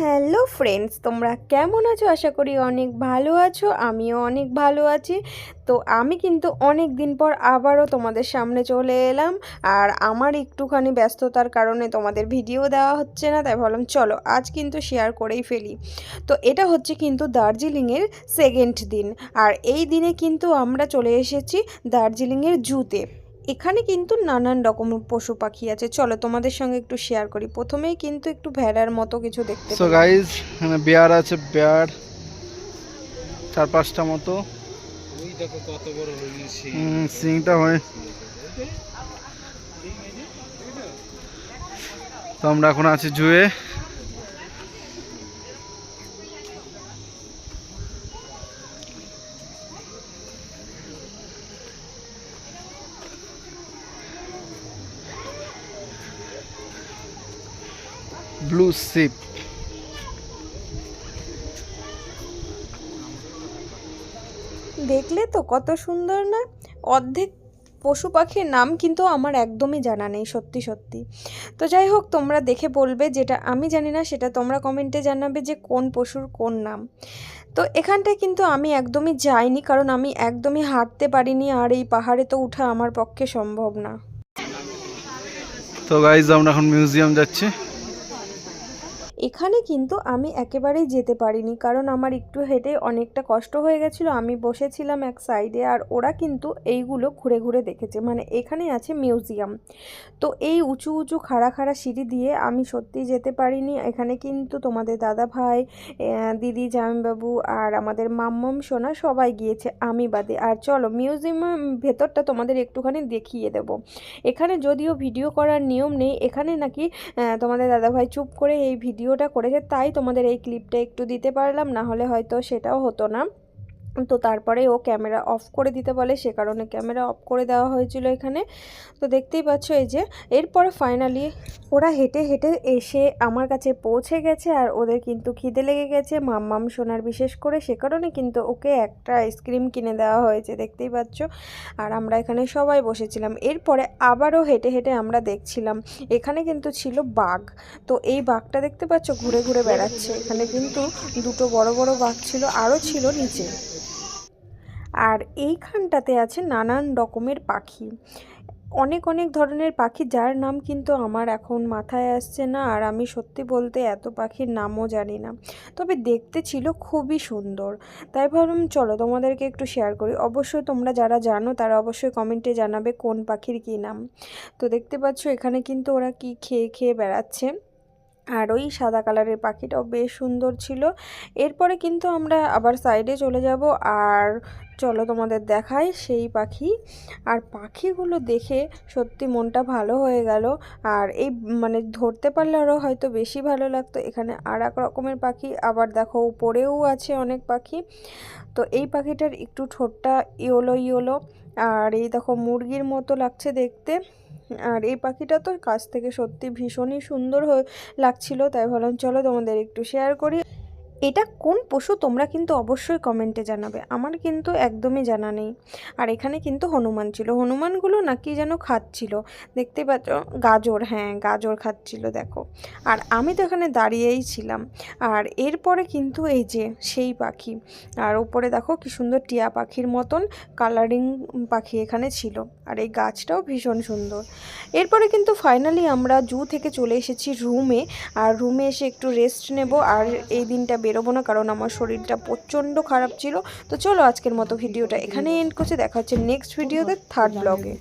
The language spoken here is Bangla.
হ্যালো ফ্রেন্ডস, তোমরা কেমন আছো? আশা করি অনেক ভালো আছো, আমিও অনেক ভালো আছি। তো আমি কিন্তু অনেক দিন পর আবারও তোমাদের সামনে চলে এলাম, আর আমার একটুখানি ব্যস্ততার কারণে তোমাদের ভিডিও দেওয়া হচ্ছে না, তাই ভাবলাম চলো আজ কিন্তু শেয়ার করেই ফেলি। তো এটা হচ্ছে কিন্তু দার্জিলিংয়ের সেকেন্ড দিন, আর এই দিনে কিন্তু আমরা চলে এসেছি দার্জিলিংয়ের জুতে। এখানে কিন্তু নানান রকম পশু পাখি আছে। চলো তোমাদের সঙ্গে একটু শেয়ার করি। প্রথমেই কিন্তু একটু ভেড়ার মতো কিছু দেখতে সো। গাইজ এখানে বেয়ার আছে বেয়ার। চার পাঁচটা মতো। কত হুম, সিংটা হয় তো আমরা এখন আছি জুয়ে ব্লু শিপ দেখলে তো কত সুন্দর না? অর্ধেক পশু পাখির নাম কিন্তু আমার একদমই জানা নেই সত্যি সত্যি। তো যাই হোক তোমরা দেখে বলবে যেটা আমি জানি না সেটা তোমরা কমেন্টে জানাবে যে কোন পশুর কোন নাম। তো এখানটায় কিন্তু আমি একদমই যাইনি কারণ আমি একদমই হাঁটতে পারিনি আর এই পাহাড়ে তো ওঠা আমার পক্ষে সম্ভব না। তো গাইজ আমরা এখন মিউজিয়াম যাচ্ছি। এখানে কিন্তু আমি একেবারেই যেতে পারিনি, কারণ আমার একটু হেঁটে অনেকটা কষ্ট হয়ে গেছিল। আমি বসেছিলাম এক সাইডে আর ওরা কিন্তু এইগুলো ঘুরে ঘুরে দেখেছে। মানে এখানে আছে মিউজিয়াম। তো এই উঁচু উঁচু খাড়া খাড়া সিঁড়ি দিয়ে আমি সত্যি যেতে পারিনি। এখানে কিন্তু তোমাদের দাদা ভাই দিদি, জামাইবাবু আর আমাদের মাম্মাম, সোনা সবাই গিয়েছে আমি বাদে। আর চলো মিউজিয়ামের ভেতরটা তোমাদের একটুখানি দেখিয়ে দেব। এখানে যদিও ভিডিও করার নিয়ম নেই, এখানে নাকি তোমাদের দাদাভাই চুপ করে এই ভিডিওটা করেছে, তাই তোমাদের এই ক্লিপটা একটু দিতে পারলাম না হলে হয়তো সেটাও হতো না। তো তারপরে ও ক্যামেরা অফ করে দিতে বলে, সে কারণে ক্যামেরা অফ করে দেওয়া হয়েছিল এখানে। তো দেখতেই পাচ্ছ এই যে, এরপরে ফাইনালি ওরা হেঁটে হেঁটে এসে আমার কাছে পৌঁছে গেছে আর ওদের কিন্তু খিদে লেগে গেছে। মাম্মাম সোনার বিশেষ করে সে কারণে কিন্তু ওকে একটা আইসক্রিম কিনে দেওয়া হয়েছে, দেখতেই পাচ্ছ। আর আমরা এখানে সবাই বসেছিলাম। এরপরে আবারও হেঁটে হেঁটে আমরা দেখছিলাম, এখানে কিন্তু ছিল বাঘ। তো এই বাঘটা দেখতে পাচ্ছ ঘুরে ঘুরে বেড়াচ্ছে। এখানে কিন্তু দুটো বড় বড় বাঘ ছিল, আরও ছিল নিচে। আর এইখানটাতে আছে নানান রকমের পাখি। অনেক অনেক ধরনের পাখি, যার নাম কিন্তু আমার এখন মাথায় আসছে না আর আমি সত্যি বলতে এত পাখির নামও জানি না। তবে দেখতে ছিল খুবই সুন্দর। তাই ভাবলাম, চলো তোমাদেরকে একটু শেয়ার করি। অবশ্যই তোমরা যারা জানো, তারা অবশ্যই কমেন্টে জানাবে কোন পাখির কী নাম। তো দেখতে পাচ্ছ, এখানে কিন্তু ওরা কি খেয়ে খেয়ে বেড়াচ্ছে। আর ওই সাদা কালারের পাখিটাও বেশ সুন্দর ছিল। এরপরে কিন্তু আমরা আবার সাইডে চলে যাব। আর চলো তোমাদের দেখাই সেই পাখি। আর পাখিগুলো দেখে সত্যি মনটা ভালো হয়ে গেল। আর এই মানে ধরতে পারলে আরও হয়তো বেশি ভালো লাগতো। এখানে আর এক রকমের পাখি। আবার দেখো উপরেও আছে অনেক পাখি। তো এই পাখিটার একটু ঠোঁটটা ইয়োলো ইয়োলো আর এই দেখো মুরগির মতো লাগছে দেখতে। আর এই পাখিটা তো কাছ থেকে সত্যি ভীষণই সুন্দর হয়ে লাগছিল, তাই ভাবলাম, চলো তোমাদের একটু শেয়ার করি। এটা কোন পশু তোমরা কিন্তু অবশ্যই কমেন্টে জানাবে। আমার কিন্তু একদমই জানা নেই। আর এখানে কিন্তু হনুমান ছিল। হনুমানগুলো নাকি যেন খাচ্ছিল। দেখতে পাচ্ছ, গাজর হ্যাঁ গাজর খাচ্ছিল, দেখো। আর আমি তো এখানে দাঁড়িয়েই ছিলাম। আর এরপরে কিন্তু এই যে সেই পাখি। আর উপরে দেখো কি সুন্দর টিয়া পাখির মতন কালারিং পাখি এখানে ছিল। আর এই গাছটাও ভীষণ সুন্দর। এরপরে কিন্তু ফাইনালি আমরা জু থেকে চলে এসেছি রুমে আর রুমে এসে একটু রেস্ট নেব। আর এই দিনটা বেরোবো না, কারণ আমার শরীরটা প্রচণ্ড খারাপ ছিল। তো চলো আজকের মতো ভিডিওটা এখানে এন্ড করছে। দেখা হচ্ছে নেক্সট ভিডিওতে থার্ড ব্লগে